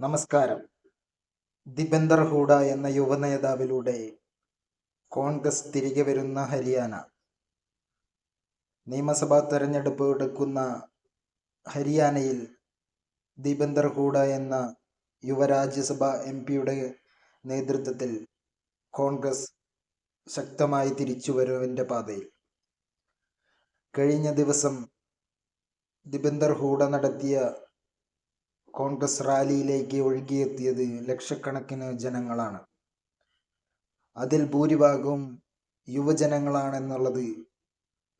നമസ്കാരം. ദിബന്ദർ ഹൂഡ എന്ന യുവനേതാവിലൂടെ കോൺഗ്രസ് തിരികെ വരുന്ന ഹരിയാന. നിയമസഭാ തെരഞ്ഞെടുപ്പ് എടുക്കുന്ന ഹരിയാനയിൽ ദിബന്ദർ ഹൂഡ എന്ന യുവ രാജ്യസഭ എം പിയുടെ നേതൃത്വത്തിൽ കോൺഗ്രസ് ശക്തമായി തിരിച്ചുവരവിന്റെ പാതയിൽ. കഴിഞ്ഞ ദിവസം ദിബന്ദർ ഹൂഡ നടത്തിയ കോൺഗ്രസ് റാലിയിലേക്ക് ഒഴുകിയെത്തിയത് ലക്ഷക്കണക്കിന് ജനങ്ങളാണ്. അതിൽ ഭൂരിഭാഗവും യുവജനങ്ങളാണെന്നുള്ളത്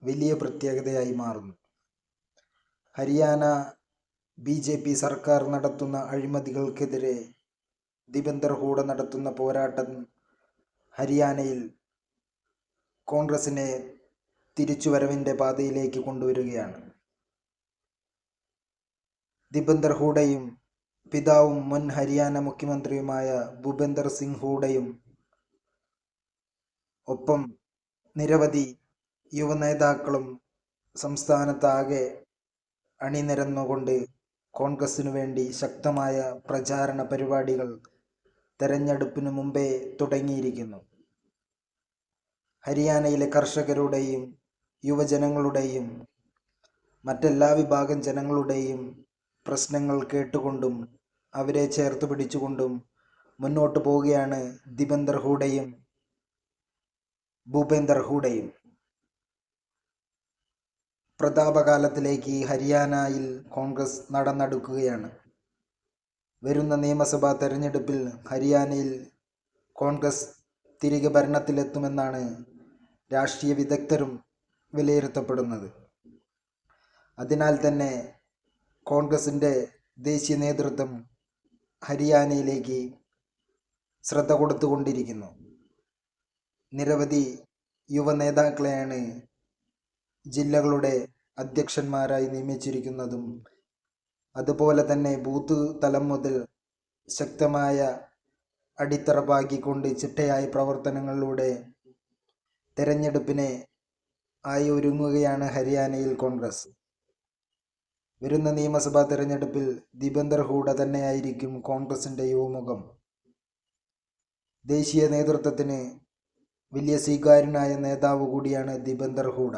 വലിയ പ്രത്യേകതയായി മാറുന്നു. ഹരിയാന ബി ജെ പി സർക്കാർ നടത്തുന്ന അഴിമതികൾക്കെതിരെ ദിബന്ദർ ഹൂഡ നടത്തുന്ന പോരാട്ടം ഹരിയാനയിൽ കോൺഗ്രസിനെ തിരിച്ചുവരവിന്റെ പാതയിലേക്ക് കൊണ്ടുവരികയാണ്. ദിബന്ദർ ഹൂഡയും പിതാവും മുൻ ഹരിയാന മുഖ്യമന്ത്രിയുമായ ഭൂപേന്ദർ സിംഗ് ഹൂഡയും. ഒപ്പം നിരവധി യുവനേതാക്കളും സംസ്ഥാനത്താകെ അണിനിരന്നുകൊണ്ട് കോൺഗ്രസിനു വേണ്ടി ശക്തമായ പ്രചാരണ പരിപാടികൾ തെരഞ്ഞെടുപ്പിനു മുമ്പേ തുടങ്ങിയിരിക്കുന്നു. ഹരിയാനയിലെ കർഷകരുടെയും യുവജനങ്ങളുടെയും മറ്റെല്ലാ വിഭാഗം ജനങ്ങളുടെയും പ്രശ്നങ്ങൾ കേട്ടുകൊണ്ടും അവരെ ചേർത്ത് പിടിച്ചുകൊണ്ടും മുന്നോട്ട് പോവുകയാണ് ദിബന്ദർ ഹൂഡയും ഭൂപേന്ദർ ഹൂഡയും പ്രതാപകാലത്തിലേക്ക് ഹരിയാനയിൽ കോൺഗ്രസ് നടന്നെടുക്കുകയാണ്. വരുന്ന നിയമസഭാ തെരഞ്ഞെടുപ്പിൽ ഹരിയാനയിൽ കോൺഗ്രസ് തിരികെ ഭരണത്തിലെത്തുമെന്നാണ് രാഷ്ട്രീയ വിദഗ്ധരും വിലയിരുത്തപ്പെടുന്നത്. അതിനാൽ തന്നെ കോൺഗ്രസിന്റെ ദേശീയ നേതൃത്വം ഹരിയാനയിലേക്ക് ശ്രദ്ധ കൊടുത്തുകൊണ്ടിരിക്കുന്നു. നിരവധി യുവ നേതാക്കളെയാണ് ജില്ലകളുടെ അധ്യക്ഷന്മാരായി നിയമിച്ചിരിക്കുന്നതും അതുപോലെ തന്നെ ബൂത്ത് തലം മുതൽ ശക്തമായ അടിത്തറ പാകിക്കൊണ്ട് ചിട്ടയായ പ്രവർത്തനങ്ങളിലൂടെ തെരഞ്ഞെടുപ്പിനെ ആയി ഒരുങ്ങുകയാണ് ഹരിയാനയിൽ കോൺഗ്രസ്. വരുന്ന നിയമസഭാ തെരഞ്ഞെടുപ്പിൽ ദിബന്ദർ ഹൂഡ തന്നെയായിരിക്കും കോൺഗ്രസിന്റെ യുവമുഖം. ദേശീയ നേതൃത്വത്തിന് വലിയ സ്വീകാര്യനായ നേതാവ് കൂടിയാണ് ദിബന്ദർ ഹൂഡ.